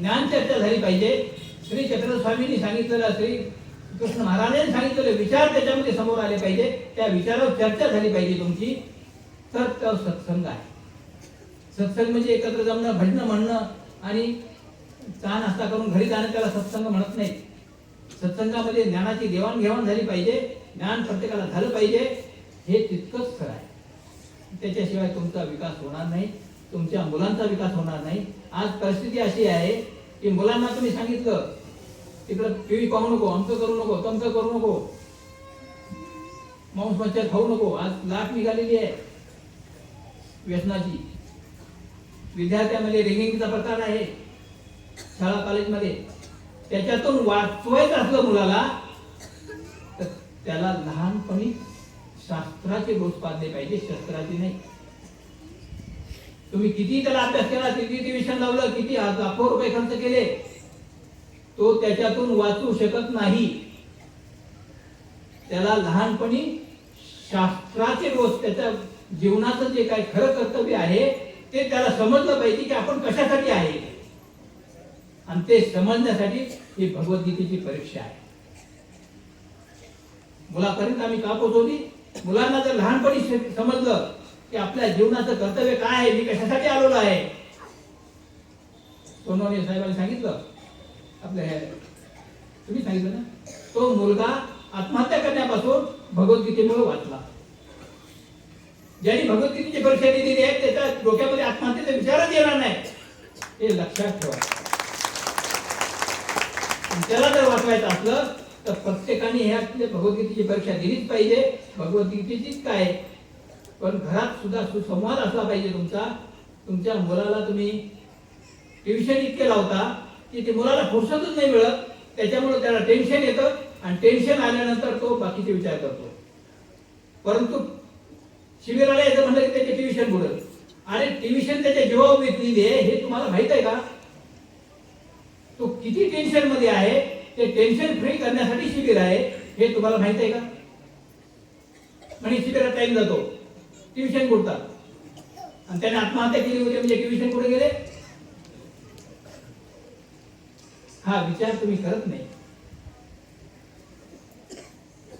ज्ञान चर्चा झाली पाहिजे. श्री चक्र स्वामींनी सांगितलेलं श्री कृष्ण महाराजांनी सांगितलेले विचार त्याच्यामध्ये समोर आले पाहिजे. त्या विचारावर चर्चा झाली पाहिजे तुमची. तर तो सत्संग आहे. सत्संग म्हणजे एकत्र जमणं भजणं म्हणणं आणि चहा नाश्ता करून घरी जाणं त्याला सत्संग म्हणत नाही सत्संगामध्ये ज्ञानाची देवाणघेवाण झाली पाहिजे. ज्ञान प्रत्येकाला झालं पाहिजे. हे तितकंच खरं आहे. त्याच्याशिवाय तुमचा विकास होणार नाही. तुमच्या मुलांचा विकास होणार नाही. आज परिस्थिती अशी आहे की मुलांना तुम्ही सांगितलं तिकडं टीव्ही पाहू नको आमचं करू नको तमचं करू नको. मांस मच्छर खाऊ नको. आज लाट निघालेली आहे. व्यसनाची. विद्यार्थ्यामध्ये रेगिंगचा प्रकार आहे. शाळा कॉलेजमध्ये. त्याच्यातून वाचवायचं असलं मुलाला तर त्याला लहानपणी शास्त्राचे डोस पाजले पाहिजे शस्त्राचे नाही. तुम्ही किती त्याला अभ्यास केला किती ट्युशन लावलं किती लाखो रुपये खर्च केले तो त्याच्यातून वाचू शकत नाही. त्याला लहानपणी शास्त्राचे रोज त्याच्या जीवनाचं जे काही खरं कर्तव्य आहे ते त्याला समजलं पाहिजे की आपण कशासाठी आहे. आणि ते समजण्यासाठी ही भगवद्गीतेची परीक्षा आहे. मुलापर्यंत आम्ही का पोहोचवली? मुलांना जर लहानपणी समजलं की आपल्या जीवनाचं कर्तव्य काय आहे? मी कशासाठी आलेलो आहे? सोनवणे साहेबांनी सांगितलं. आपल्या हे- तुम्ही सांगितलं ना? तो मुलगा आत्महत्या करण्यापासून भगवद्गीतेमुळे वाचला. ज्यांनी भगवद्गीतेची परीक्षा दिलेली आहे त्याच्या डोक्यामध्ये आत्महत्येचा विचारच येणार नाही. हे लक्षात ठेवा. त्याला जर वाचवायचं असलं तर प्रत्येकाने ह्या भगवद्गीतेची परीक्षा दिलीच पाहिजे. भगवद्गीतेचीच काय? पण घरात सुद्धा सुसंवाद असला पाहिजे तुमचा. तुमच्या मुलाला तुम्ही ट्युशन इतके लावता की ते मुलाला फुरसतच नाही मिळत. त्याच्यामुळे त्याला टेन्शन येतं आणि टेन्शन आल्यानंतर तो बाकीचे विचार करतो. परंतु शिबिराला यायचं म्हणलं की त्याचे ट्युशन बुडत आणि ट्युशन त्याच्या जीवावर घेतलेली आहे हे तुम्हाला माहीत आहे का? तो किती टेन्शनमध्ये आहे? ते टेन्शन फ्री करण्यासाठी शिबिर आहे हे तुम्हाला माहीत आहे का? आणि शिबिरात टाइम जातो. ट्युशन कुठतात आणि त्याने आत्महत्या केली होती म्हणजे ट्युशन कुठे गेले? हा विचार तुम्ही करत नाही.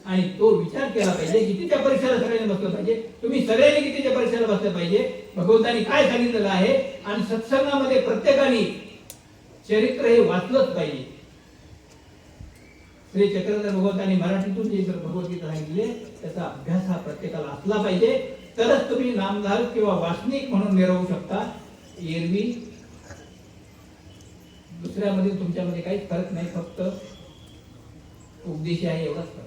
आणि तो विचार केला पाहिजे कितीच्या परीक्षेला सगळ्यांनी बसलं पाहिजे. तुम्ही सगळ्यांनी कितीच्या परीक्षेला बसलं पाहिजे? भगवंतानी काय सांगितलेलं आहे? आणि सत्संगामध्ये प्रत्येकाने चरित्र हे वाचलंच पाहिजे. श्री चक्रधर भगवंतांनी मराठीतून जे जर भगवद्गीता सांगितले त्याचा अभ्यास हा प्रत्येकाला असला पाहिजे. तरच तुम्ही नामधारक किंवा वासनिक म्हणून मिरवू शकता. एरवी दुसऱ्यामध्ये तुमच्यामध्ये काहीच फरक नाही फक्त उपदेशी आहे एवढाच फरक.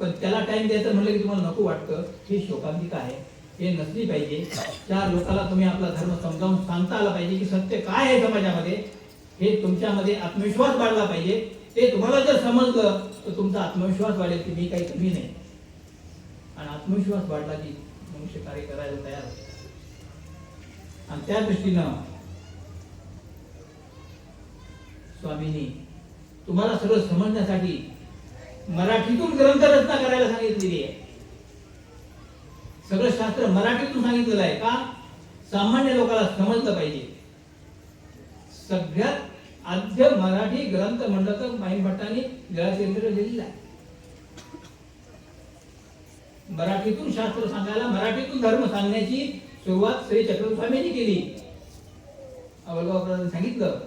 पण त्याला टाइम द्यायचं म्हणलं की तुम्हाला नको वाटतं. हे शोकांतिक आहे. हे नसली पाहिजे. चार लोकांना तुम्ही आपला धर्म समजावून सांगता आला पाहिजे की सत्य काय आहे समाजामध्ये? हे तुमच्यामध्ये आत्मविश्वास वाढला पाहिजे. ते तुम्हाला जर समजलं तर तुमचा आत्मविश्वास वाढेल की मी काही कमी नाही. आणि आत्मविश्वास वाढला की मनुष्य कार्य करायला तयार होते. आणि त्या दृष्टीनं स्वामींनी तुम्हाला सगळं समजण्यासाठी मराठीतून ग्रंथ रचना करायला सांगितलेली आहे. सगळं शास्त्र मराठीतून सांगितलेलं आहे का? सामान्य लोकांना समजलं पाहिजे. सगळ्यात आद्य मराठी ग्रंथ म्हणलं तर माईन भट्टांनी जळाचंद्र लिहिलेला आहे. मराठीतून शास्त्र सांगायला मराठीतून धर्म सांगण्याची सुरुवात श्री चक्रस्वामींनी केली. अवलगावकरांनी सांगितलं.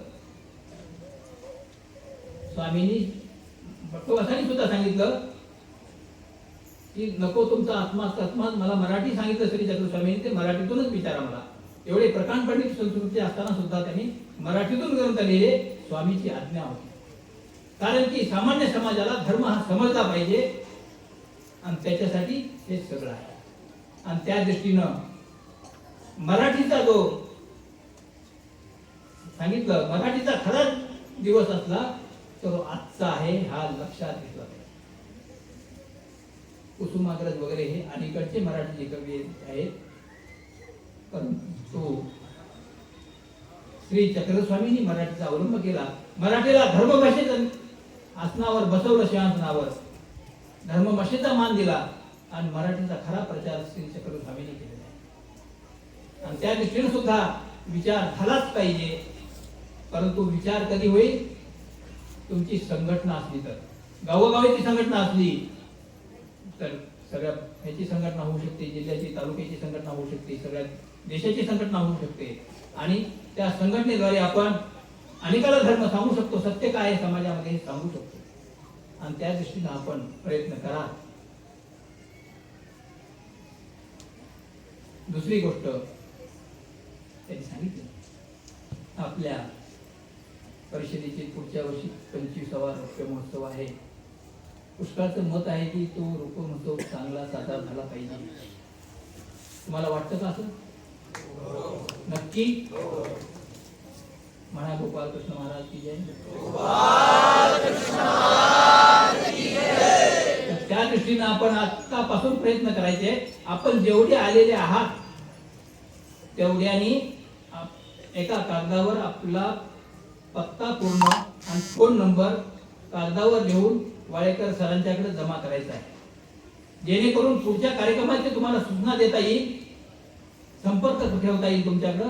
स्वामींनी भट्टवासांनी सुद्धा सांगितलं की नको तुमचा आत्मा आत्मा मला मराठी सांगितलं श्री चक्रस्वामींनी ते मराठीतूनच विचारा मला. एवढे प्रकांड पंडित संस्कृती असताना सुद्धा त्यांनी मराठीतून ग्रंथ लिहिले स्वामीची आज्ञा होती. कारण की सामान्य समाजाला धर्म हा समजला पाहिजे. आणि त्याच्यासाठी हे सगळं आहे. आणि त्या दृष्टीनं मराठीचा जो सांगितलं मराठीचा खरा दिवस असला तर तो आजचा आहे हा लक्षात घेतला पाहिजे. कुसुमाग्रज वगैरे हे अलीकडचे मराठीचे कवी आहेत. परंतु श्री चक्रस्वामींनी मराठीचा अवलंब केला. मराठीला धर्मभाषेचं आसनावर बसवलं सिंहासनावर. धर्मभाषेचा मान दिला आणि मराठीचा खरा प्रचार श्री चक्रस्वामींनी केलेला आहे. आणि त्या दृष्टीने सुद्धा विचार झालाच पाहिजे. परंतु विचार कधी होईल? तुमची संघटना असली तर. गावोगावीची संघटना असली तर सगळ्या ह्याची संघटना होऊ शकते जिल्ह्याची तालुक्याची संघटना होऊ शकते सगळ्या देशाची संघटना होऊ शकते. आणि त्या संघटनेद्वारे आपण अनेकाला धर्म सांगू शकतो. सत्य काय आहे समाजामध्ये हे सांगू शकतो. आणि त्या दृष्टीनं आपण प्रयत्न करा. दुसरी गोष्ट त्यांनी सांगितलं. आपल्या परिषदेचे पुढच्या वर्षी पंचवीसावा रौप्य महोत्सव आहे. पुष्कळचं मत आहे की तो रोप महोत्सव चांगला साजरा झाला पाहिजे. तुम्हाला वाटतं का असं? नक्की? म्हणा गोपालकृष्ण महाराज की जय. त्या दृष्टीनं आपण आतापासून प्रयत्न करायचे. आपण जेवढे आलेले आहात तेवढ्यानी एका कागदावर आपला पत्ता पूर्ण आणि फोन नंबर कागदावर लिहून वाळेकर सरांच्याकडे जमा करायचा आहे. जेणेकरून पुढच्या कार्यक्रमाची तुम्हाला सूचना देता येईल संपर्क ठेवता येईल तुमच्याकडं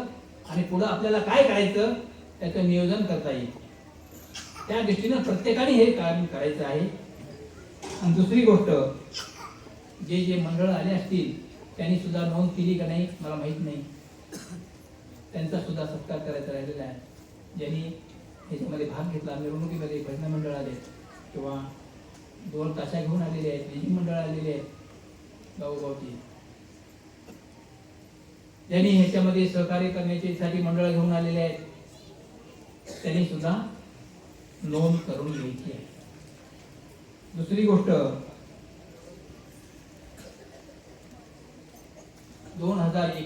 आणि पुढं आपल्याला काय करायचं त्याचं नियोजन करता येईल. त्या दृष्टीनं प्रत्येकाने हे काम करायचं आहे. आणि दुसरी गोष्ट जे जे मंडळ आले असतील त्यांनी सुद्धा नोंद केली का नाही मला माहीत नाही. त्यांचा सुद्धा सत्कार करायचा राहिलेला आहे. ज्यांनी ह्याच्यामध्ये भाग घेतला मिरवणुकीमध्ये भजन मंडळ आले किंवा दोन ताशा घेऊन आलेले आहेत निजी मंडळ आलेले आहेत गावोगावची. ज्यांनी ह्याच्यामध्ये सहकार्य करण्याच्यासाठी साठी मंडळ घेऊन आलेले आहेत त्यांनी सुद्धा नोंद करून घ्यायची आहे. दुसरी गोष्ट दोन हजार एकवीस